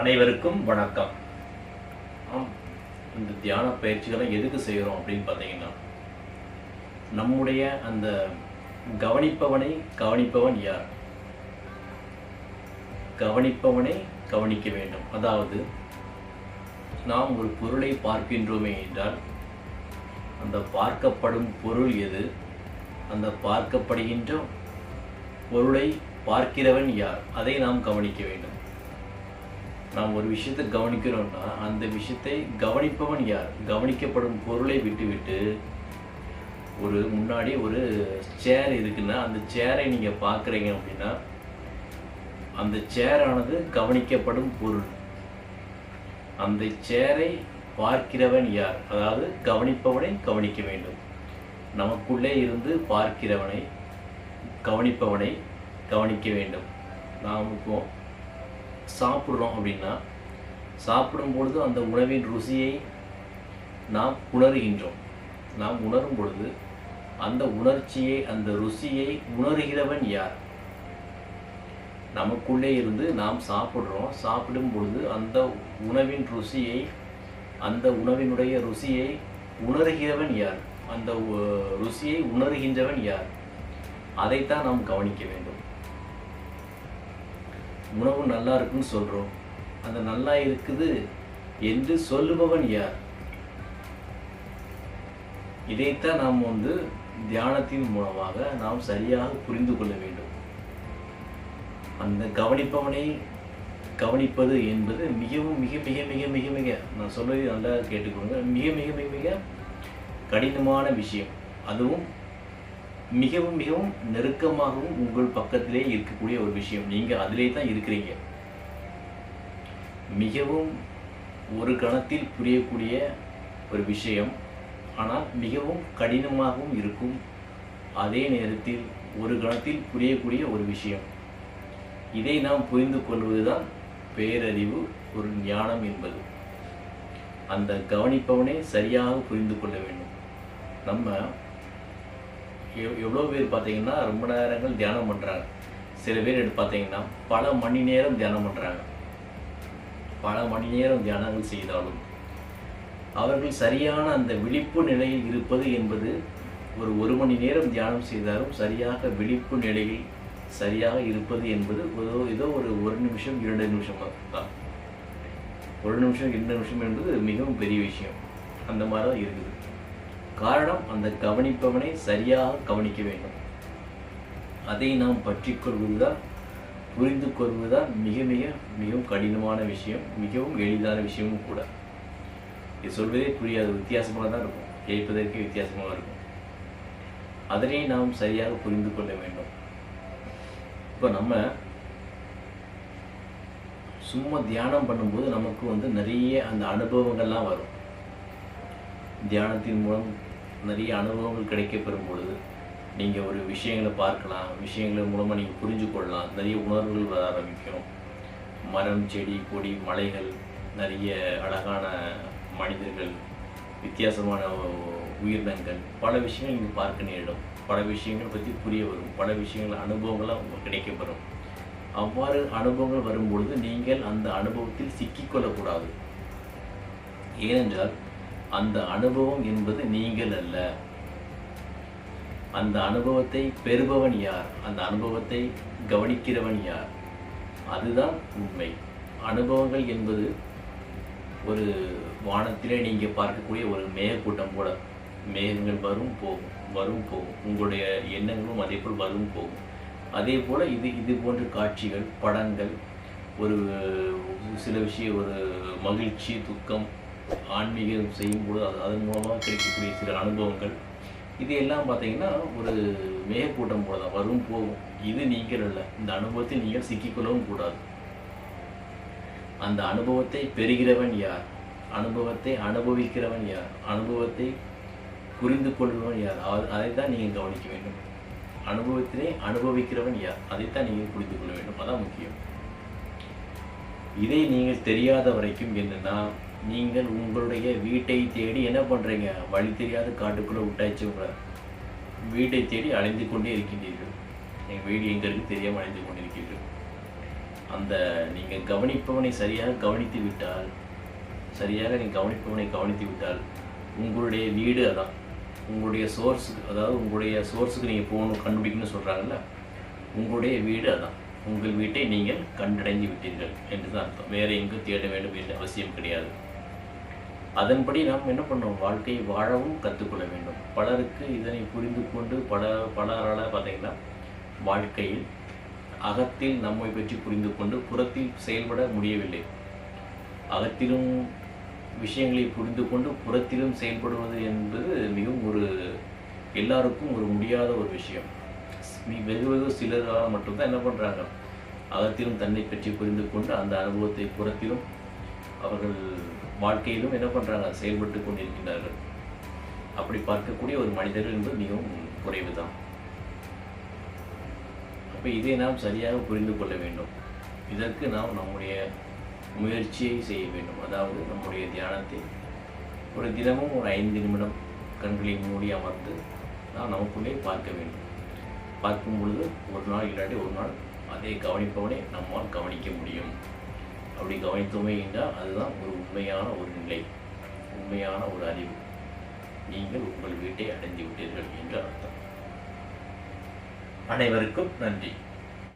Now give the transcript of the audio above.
அனைவருக்கும் வணக்கம். ஆம் இந்த தியான பயிற்சிகளை எதுக்கு செய்கிறோம் அப்படின்னு பார்த்தீங்கன்னா நம்முடைய அந்த கவனிப்பவனை கவனிப்பவன் யார்? கவனிப்பவனை கவனிக்க வேண்டும். அதாவது நாம் ஒரு பொருளை பார்க்கின்றோமே என்றால் அந்த பார்க்கப்படும் பொருள் எது? அந்த பார்க்கப்படுகின்ற பொருளை பார்க்கிறவன் யார்? அதை நாம் கவனிக்க வேண்டும். நாம் ஒரு விஷயத்தை கவனிக்கிறோம்னா அந்த விஷயத்தை கவனிப்பவன் யார்? கவனிக்கப்படும் பொருளை விட்டுவிட்டு ஒரு முன்னாடி ஒரு சேர் இருக்குன்னா அந்த சேரை நீங்கள் பார்க்குறீங்க அப்படின்னா அந்த சேரானது கவனிக்கப்படும் பொருள். அந்த சேரை பார்க்கிறவன் யார்? அதாவது கவனிப்பவனை கவனிக்க வேண்டும். நமக்குள்ளே இருந்து பார்க்கிறவனை கவனிப்பவனை கவனிக்க வேண்டும். நாம் இப்போ சாப்பிட்றோம் அப்படின்னா சாப்பிடும் பொழுது அந்த உணவின் ருசியை நாம் உணர்கின்றோம். நாம் உணரும் பொழுது அந்த உணர்ச்சியை அந்த ருசியை உணர்கிறவன் யார்? நமக்குள்ளே இருந்து நாம் சாப்பிட்றோம். சாப்பிடும் பொழுது அந்த உணவின் ருசியை அந்த உணவினுடைய ருசியை உணர்கிறவன் யார்? அந்த ருசியை உணர்கின்றவன் யார்? அதைத்தான் நாம் கவனிக்க வேண்டும். உணவு நல்லா இருக்குன்னு சொல்கிறோம் அந்த நல்லா இருக்குது என்று சொல்லுபவன் யார்? இதைத்தான் நாம் வந்து தியானத்தின் மூலமாக நாம் சரியாக புரிந்து கொள்ள வேண்டும். அந்த கவனிப்பவனை கவனிப்பது என்பது மிகவும் மிக மிக மிக மிக மிக நான் சொல்வதை நல்லா கேட்டுக்கோங்க. மிக மிக மிக மிக கடினமான விஷயம். அதுவும் மிகவும் மிகவும் நெருக்கமாகவும் உங்கள் பக்கத்திலே இருக்கக்கூடிய ஒரு விஷயம். நீங்கள் அதிலே தான் இருக்கிறீங்க. மிகவும் ஒரு கணத்தில் புரியக்கூடிய ஒரு விஷயம். ஆனால் மிகவும் கடினமாகவும் இருக்கும் அதே நேரத்தில் ஒரு கணத்தில் புரியக்கூடிய ஒரு விஷயம். இதை நாம் புரிந்து கொள்வதுதான் பேரறிவு ஒரு ஞானம் என்பது. அந்த கவனிப்பவனே சரியாக புரிந்து கொள்ள வேண்டும். நம்ம எவ் எவ்வளோ பேர் பார்த்தீங்கன்னா ரொம்ப நேரங்கள் தியானம் பண்ணுறாங்க சில பேர் எடுத்து பார்த்தீங்கன்னா பல மணி நேரம் தியானம் பண்ணுறாங்க பல மணி நேரம் தியானங்கள் செய்தாலும் அவர்கள் சரியான அந்த விழிப்பு நிலையில் இருப்பது என்பது ஒரு ஒரு மணி நேரம் தியானம் செய்தாலும் சரியாக விழிப்பு நிலையில் சரியாக இருப்பது என்பது ஏதோ ஏதோ ஒரு ஒரு நிமிஷம் இரண்டு நிமிஷம் தான் ஒரு நிமிஷம் இரண்டு நிமிஷம் என்பது மிகவும் பெரிய விஷயம். அந்த மாதிரி தான் இருக்குது. காரணம் அந்த கவனிப்பவனை சரியாக கவனிக்க வேண்டும். அதை நாம் பற்றி கொள்வதுதான் புரிந்து கொள்வதுதான் மிக மிக மிகவும் கடினமான விஷயம் மிகவும் எளிதான விஷயமும் கூட. இது சொல்வதே புரியாது வித்தியாசமாக தான் இருக்கும். கேட்பதற்கு வித்தியாசமாக இருக்கும். அதனை நாம் சரியாக புரிந்து கொள்ள வேண்டும். இப்போ நம்ம சும்மா தியானம் பண்ணும்போது நமக்கு வந்து நிறைய அந்த அனுபவங்கள்லாம் வரும். தியானத்தின் மூலம் நிறைய அனுபவங்கள் கிடைக்கப்பெறும் பொழுது நீங்கள் ஒரு விஷயங்களை பார்க்கலாம் விஷயங்கள் மூலமாக நீங்கள் புரிஞ்சு கொள்ளலாம். நிறைய உணர்வுகள் வர ஆரம்பிக்கும். மரம் செடி கொடி மலைகள் நிறைய அழகான மனிதர்கள் வித்தியாசமான உயிரினங்கள் பல விஷயங்கள் நீங்கள் பார்க்க நேரிடும். பல விஷயங்கள் பற்றி புரிய வரும். பல விஷயங்கள் அனுபவங்களாக உங்களுக்கு கிடைக்கப்பெறும். அவ்வாறு அனுபவங்கள் வரும்பொழுது நீங்கள் அந்த அனுபவத்தில் சிக்கிக்கொள்ளக்கூடாது. ஏனென்றால் அந்த அனுபவம் என்பது நீங்கள் அல்ல. அந்த அனுபவத்தை பெறுபவன் யார்? அந்த அனுபவத்தை கவனிக்கிறவன் யார்? அதுதான் உண்மை. அனுபவங்கள் என்பது ஒரு வானத்திலே நீங்கள் பார்க்கக்கூடிய ஒரு மேகக்கூட்டம் போல. மேகங்கள் வரும் போகும் வரும் போகும். உங்களுடைய எண்ணங்களும் அதே போல் வரும் போகும். அதே போல் இது இது போன்ற காட்சிகள் படங்கள் ஒரு சில விஷயம் ஒரு மகிழ்ச்சி துக்கம் ஆன்மீகம் செய்யும்போது அது அதன் மூலமாக கிடைக்கக்கூடிய சில அனுபவங்கள். இது எல்லாம் பார்த்தீங்கன்னா ஒரு மேகக்கூட்டம் போல தான் வரும் போகும். இது நீங்கள் இல்லை இந்த அனுபவத்தை நீங்கள் சிக்கிக்கொள்ளவும் கூடாது. அந்த அனுபவத்தை பெறுகிறவன் யார்? அனுபவத்தை அனுபவிக்கிறவன் யார்? அனுபவத்தை புரிந்து கொள்பவன் யார்? அதைத்தான் நீங்கள் கவனிக்க வேண்டும். அனுபவத்திலே அனுபவிக்கிறவன் யார்? அதைத்தான் நீங்கள் புரிந்து கொள்ள வேண்டும். அதான் முக்கியம். இதை நீங்கள் தெரியாத வரைக்கும் என்னென்னா நீங்கள் உங்களுடைய வீட்டை தேடி என்ன பண்ணுறீங்க வழி தெரியாத காட்டுக்குள்ளே விட்டாச்சு உங்களை. வீட்டை தேடி அலைந்து கொண்டே இருக்கின்றீர்கள். எங்கள் வீடு எங்கே இருக்கு தெரியாமல் அலைந்து கொண்டிருக்கிறீர்கள் அந்த நீங்கள் கவனிப்பவனை சரியாக கவனித்து விட்டால் சரியாக நீங்கள் கவனிப்பவனை கவனித்து விட்டால் உங்களுடைய வீடு அதான். உங்களுடைய சோர்ஸுக்கு அதாவது உங்களுடைய சோர்ஸுக்கு நீங்கள் போகணும் கண்டுபிடிக்கணும்னு சொல்கிறாங்கல்ல உங்களுடைய வீடு அதான். உங்கள் வீட்டை நீங்கள் கண்டடைந்து விட்டீர்கள் என்று தான் அர்த்தம். வேறு எங்கும் தேட வேண்டும் என்ற அவசியம் கிடையாது. அதன்படி நாம் என்ன பண்ணோம் வாழ்க்கையை வாழவும் கற்றுக்கொள்ள வேண்டும். பலருக்கு இதனை புரிந்து கொண்டு பல பலரால் பார்த்தீங்கன்னா வாழ்க்கையில் அகத்தில் நம்மை பற்றி புரிந்து கொண்டு புறத்தில் செயல்பட முடியவில்லை. அகத்திலும் விஷயங்களை புரிந்து கொண்டு புறத்திலும் செயல்படுவது என்பது மிகவும் ஒரு எல்லாருக்கும் ஒரு முடியாத ஒரு விஷயம். வெகு வெகு சிலரால் மட்டும்தான் என்ன பண்ணுறாங்க அகத்திலும் தன்னை பற்றி புரிந்து கொண்டு அந்த அனுபவத்தை புறத்திலும் அவர்கள் வாழ்க்கையிலும் என்ன பண்ணுறாங்க செயல்பட்டு கொண்டிருக்கிறார்கள் அப்படி பார்க்கக்கூடிய ஒரு மனிதர்கள் என்பது மிகவும் குறைவு தான் அப்போ இதை நாம் சரியாக புரிந்து கொள்ள வேண்டும். இதற்கு நாம் நம்முடைய முயற்சியை செய்ய வேண்டும். அதாவது நம்முடைய தியானத்தை ஒரு தினமும் ஒரு ஐந்து நிமிடம் கண்களை மூடி அமர்ந்து நாம் நமக்குள்ளே பார்க்க வேண்டும். பார்க்கும் பொழுது ஒரு நாள் இல்லாட்டி ஒரு நாள் அதை கவனிப்பவனை நம்மால் கவனிக்க முடியும். அப்படி கவனித்தோமே என்றால் அதுதான் ஒரு உண்மையான ஒரு நிலை உண்மையான ஒரு அறிவு. நீங்கள் உங்கள் வீட்டை அடைந்து விட்டீர்கள் என்று அர்த்தம். அனைவருக்கும் நன்றி.